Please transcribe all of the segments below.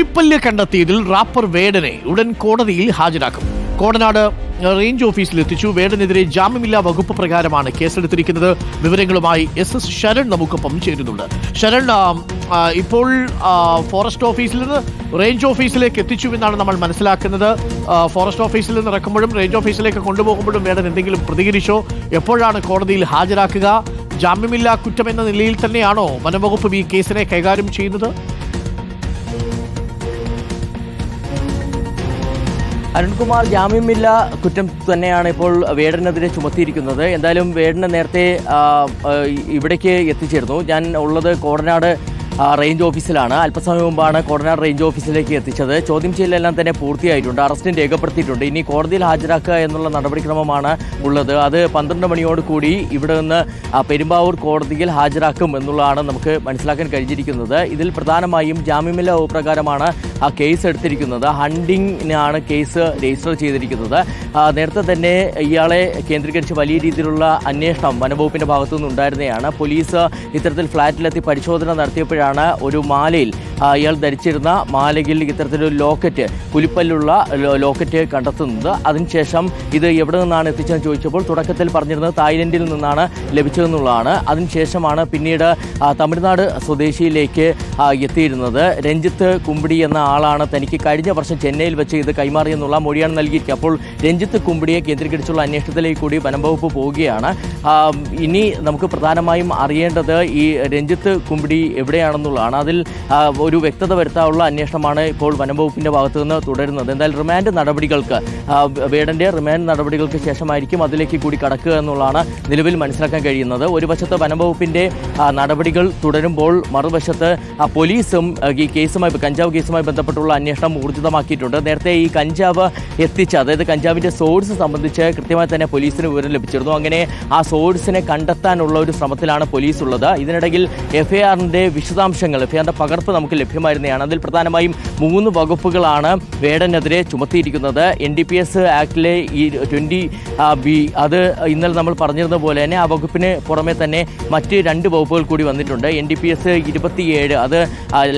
പുലിപ്പല്ല് കണ്ടെത്തിയതിൽ wrapper വേടനെ ഉടൻ കോടതിയിൽ ഹാജരാക്കും. കോടനാട് റേഞ്ച് ഓഫീസിൽ എത്തിച്ചു വേടനെതിരെ ജാമ്യമില്ലാ വകുപ്പ് പ്രകാരമാണ് കേസെടുത്തിരിക്കുന്നത്. വിവരങ്ങളുമായി എസ് എസ് ശരൺ നമുക്കൊപ്പം ചേരുന്നുണ്ട്. ശരൺ ഇപ്പോൾ ഫോറസ്റ്റ് ഓഫീസിൽ നിന്ന് റേഞ്ച് ഓഫീസിലേക്ക് എത്തിച്ചു എന്നാണ് നമ്മൾ മനസ്സിലാക്കുന്നത്. ഫോറസ്റ്റ് ഓഫീസിൽ നിന്ന് ഇറക്കുമ്പോഴും റേഞ്ച് ഓഫീസിലേക്ക് കൊണ്ടുപോകുമ്പോഴും വേടൻ എന്തെങ്കിലും പ്രതികരിച്ചോ? എപ്പോഴാണ് കോടതിയിൽ ഹാജരാക്കുക? ജാമ്യമില്ലാ കുറ്റം എന്ന നിലയിൽ തന്നെയാണോ വനംവകുപ്പ് ഈ കേസിനെ കൈകാര്യം ചെയ്യുന്നത്? അരുൺകുമാർ ജാമ്യമില്ല. കുറ്റം തന്നെയാണ് ഇപ്പോൾ വേടനെതിരെ ചുമത്തിയിരിക്കുന്നത്. എന്തായാലും വേടനെ നേരത്തെ ഇവിടേക്ക് എത്തിച്ചേർന്നു. ഞാൻ ഉള്ളത് കോടനാട് റേഞ്ച് ഓഫീസിലാണ് അല്പസമയം മുമ്പാണ് കോടനാട് റേഞ്ച് ഓഫീസിലേക്ക് എത്തിച്ചത്. ചോദ്യം ചെയ്യലെല്ലാം തന്നെ പൂർത്തിയായിട്ടുണ്ട്. അറസ്റ്റും രേഖപ്പെടുത്തിയിട്ടുണ്ട്. ഇനി കോടതിയിൽ ഹാജരാക്കുക എന്നുള്ള നടപടിക്രമമാണ് ഉള്ളത്. അത് പന്ത്രണ്ട് മണിയോട് കൂടി ഇവിടെ നിന്ന് പെരുമ്പാവൂർ കോടതിയിൽ ഹാജരാക്കും എന്നുള്ളതാണ് നമുക്ക് മനസ്സിലാക്കാൻ കഴിഞ്ഞിരിക്കുന്നത്. ഇതിൽ പ്രധാനമായും ജാമ്യമില്ല പ്രകാരമാണ് ആ കേസ് എടുത്തിരിക്കുന്നത്. ഹണ്ടിങ്ങിനാണ് കേസ് രജിസ്റ്റർ ചെയ്തിരിക്കുന്നത്. നേരത്തെ തന്നെ ഇയാളെ കേന്ദ്രീകരിച്ച് വലിയ രീതിയിലുള്ള അന്വേഷണം വനംവകുപ്പിന്റെ ഭാഗത്തു നിന്നുണ്ടായിരുന്നതാണ് പോലീസ് ഇത്തരത്തിൽ ഫ്ളാറ്റിലെത്തി പരിശോധന നടത്തിയപ്പോഴാണ് ഒരു മാലയിൽ ഇയാൾ ധരിച്ചിരുന്ന മാലയിൽ ഇത്തരത്തിലൊരു ലോക്കറ്റ് പുലിപ്പല്ലുള്ള ലോക്കറ്റ് കണ്ടെത്തുന്നത്. അതിനുശേഷം ഇത് എവിടെ നിന്നാണ് എത്തിച്ചതെന്ന് ചോദിച്ചപ്പോൾ തുടക്കത്തിൽ പറഞ്ഞിരുന്നത് തായ്ലൻഡിൽ നിന്നാണ് ലഭിച്ചതെന്നുള്ളതാണ്. അതിനുശേഷമാണ് പിന്നീട് തമിഴ്നാട് സ്വദേശിയിലേക്ക് എത്തിയിരുന്നത്. രഞ്ജിത്ത് കുമ്പിടി എന്ന ആളാണ് തനിക്ക് കഴിഞ്ഞ വർഷം ചെന്നൈയിൽ വെച്ച് ഇത് കൈമാറിയെന്നുള്ള മൊഴിയാണ് നൽകിയിരിക്കുക. അപ്പോൾ രഞ്ജിത്ത് കുമ്പിടിയെ കേന്ദ്രീകരിച്ചുള്ള അന്വേഷണത്തിലേക്ക് കൂടി വനംവകുപ്പ് പോവുകയാണ്. ഇനി നമുക്ക് പ്രധാനമായും അറിയേണ്ടത് ഈ രഞ്ജിത്ത് കുമ്പിടി എവിടെയാണെന്നുള്ളതാണ് അതിൽ ഒരു വ്യക്തത വരുത്താനുള്ള അന്വേഷണമാണ് ഇപ്പോൾ വനംവകുപ്പിന്റെ ഭാഗത്തു നിന്ന് തുടരുന്നത്. എന്തായാലും റിമാൻഡ് നടപടികൾക്ക് വേടന്റെ റിമാൻഡ് നടപടികൾക്ക് ശേഷമായിരിക്കും അതിലേക്ക് കൂടി കടക്കുക എന്നുള്ളതാണ് നിലവിൽ മനസ്സിലാക്കാൻ കഴിയുന്നത്. ഒരു വശത്ത് വനംവകുപ്പിന്റെ നടപടികൾ തുടരുമ്പോൾ മറുവശത്ത് പോലീസും ഈ കേസുമായി കഞ്ചാവ് കേസുമായി ബന്ധപ്പെട്ടുള്ള അന്വേഷണം ഊർജിതമാക്കിയിട്ടുണ്ട്. നേരത്തെ ഈ കഞ്ചാവ് എത്തിച്ച അതായത് കഞ്ചാവിന്റെ സോഴ്സ് സംബന്ധിച്ച് കൃത്യമായി തന്നെ പോലീസിന് വിവരം ലഭിച്ചിരുന്നു. അങ്ങനെ ആ സോഴ്സിനെ കണ്ടെത്താനുള്ള ഒരു ശ്രമത്തിലാണ് പോലീസ് ഉള്ളത് ഇതിനിടയിൽ എഫ്ഐആറിന്റെ ആറിന്റെ വിശദാംശങ്ങൾ. ഫിയാന്റെ പകർപ്പ് നമുക്ക് ലഭ്യമായിരുന്നതാണ്. അതിൽ പ്രധാനമായും മൂന്ന് വകുപ്പുകളാണ് വേടനെതിരെ ചുമത്തിയിരിക്കുന്നത്. എൻ ഡി പി എസ് ആക്ടിലെ ഈ ട്വന്റി ബി അത് ഇന്നലെ നമ്മൾ പറഞ്ഞിരുന്ന പോലെ തന്നെ ആ വകുപ്പിന് പുറമെ തന്നെ മറ്റ് രണ്ട് വകുപ്പുകൾ കൂടി വന്നിട്ടുണ്ട്. എൻ ഡി പി എസ് ഇരുപത്തിയേഴ് അത്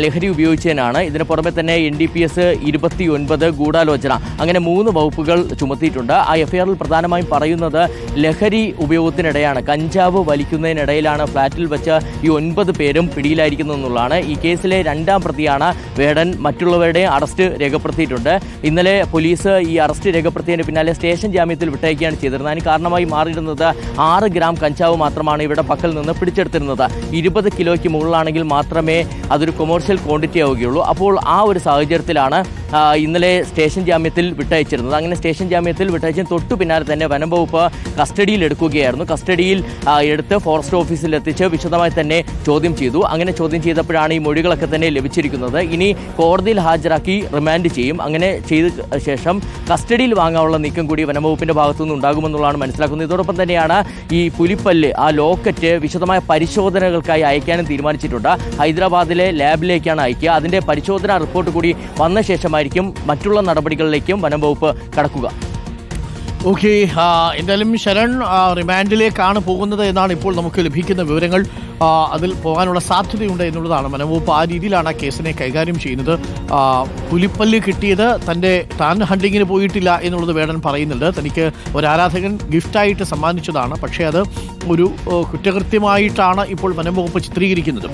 ലഹരി ഉപയോഗിച്ചതിനാണ്. ഇതിന് പുറമെ തന്നെ എൻ ഡി പി എസ് ഇരുപത്തി ഒൻപത് ഗൂഢാലോചന അങ്ങനെ മൂന്ന് വകുപ്പുകൾ ചുമത്തിയിട്ടുണ്ട്. ആ എഫ്ഐആറിൽ പ്രധാനമായും പറയുന്നത് ലഹരി ഉപയോഗത്തിനിടെയാണ്. കഞ്ചാവ് വലിക്കുന്നതിനിടയിലാണ് ഫ്ളാറ്റിൽ വെച്ച് ഈ ഒൻപത് പേരും പിടിയിലായിരിക്കുന്നു എന്നുള്ളതാണ് ഈ കേസിലെ രണ്ടാം പ്രതിയാണ് വേടൻ. മറ്റുള്ളവരുടെ അറസ്റ്റ് രേഖപ്പെടുത്തിയിട്ടുണ്ട്. ഇന്നലെ പോലീസ് ഈ അറസ്റ്റ് രേഖപ്പെടുത്തിയതിന് പിന്നാലെ സ്റ്റേഷൻ ജാമ്യത്തിൽ വിട്ടയക്കുകയാണ് ചെയ്തിരുന്നത് അതിന് കാരണമായി മാറിയിരുന്നത് ആറ് ഗ്രാം കഞ്ചാവ് മാത്രമാണ് ഇവിടെ പക്കൽ നിന്ന് പിടിച്ചെടുത്തിരുന്നത്. ഇരുപത് കിലോയ്ക്ക് മുകളിലാണെങ്കിൽ മാത്രമേ അതൊരു കൊമേഴ്ഷ്യൽ ക്വാണ്ടിറ്റി ആവുകയുള്ളൂ. അപ്പോൾ ആ ഒരു സാഹചര്യത്തിലാണ് ഇന്നലെ സ്റ്റേഷൻ ജാമ്യത്തിൽ വിട്ടയച്ചിരുന്നത്. അങ്ങനെ സ്റ്റേഷൻ ജാമ്യത്തിൽ വിട്ടയച്ചതിന് തൊട്ടു പിന്നാലെ തന്നെ വനം വകുപ്പ് കസ്റ്റഡിയിൽ എടുക്കുകയായിരുന്നു. കസ്റ്റഡിയിൽ എടുത്ത് ഫോറസ്റ്റ് ഓഫീസിൽ എത്തിച്ച് വിശദമായി തന്നെ ചോദ്യം ചെയ്തു. അങ്ങനെ ചോദ്യം ചെയ്തപ്പോഴാണ് ഈ മൊഴികളൊക്കെ തന്നെ ലഭിച്ചിരിക്കുന്നത്. ഇനി കോടതിയിൽ ഹാജരാക്കി റിമാൻഡ് ചെയ്യും. അങ്ങനെ ചെയ്ത ശേഷം കസ്റ്റഡിയിൽ വാങ്ങാനുള്ള നീക്കം കൂടി വനംവകുപ്പിന്റെ ഭാഗത്തുനിന്ന് ഉണ്ടാകുമെന്നുള്ളതാണ് മനസ്സിലാക്കുന്നത്. ഇതോടൊപ്പം തന്നെയാണ് ഈ പുലിപ്പല്ല് ആ ലോക്കറ്റ് വിശദമായ പരിശോധനകൾക്കായി അയക്കാനും തീരുമാനിച്ചിട്ടുണ്ട്. ഹൈദരാബാദിലെ ലാബിലേക്കാണ് അയക്കുക. അതിന്റെ പരിശോധനാ റിപ്പോർട്ട് കൂടി വന്ന ശേഷമായിരിക്കും മറ്റുള്ള നടപടികളിലേക്കും വനംവകുപ്പ് കടക്കുക. ഓക്കെ എന്തായാലും ശരൺ റിമാൻഡിലേക്കാണ് പോകുന്നത് എന്നാണ് ഇപ്പോൾ നമുക്ക് ലഭിക്കുന്ന വിവരങ്ങൾ. അതിൽ പോകാനുള്ള സാധ്യതയുണ്ട് എന്നുള്ളതാണ്. വനംവകുപ്പ് ആ രീതിയിലാണ് ആ കേസിനെ കൈകാര്യം ചെയ്യുന്നത്. പുലിപ്പല്ല് കിട്ടിയത് തന്റെ താൻ ഹണ്ടിങ്ങിന് പോയിട്ടില്ല എന്നുള്ളത് വേടൻ പറയുന്നുണ്ട്. തനിക്ക് ഒരു ആരാധകൻ ഗിഫ്റ്റായിട്ട് സമ്മാനിച്ചതാണ്. പക്ഷേ അത് ഒരു കുറ്റകൃത്യമായിട്ടാണ് ഇപ്പോൾ വനംവകുപ്പ് ചിത്രീകരിക്കുന്നത്.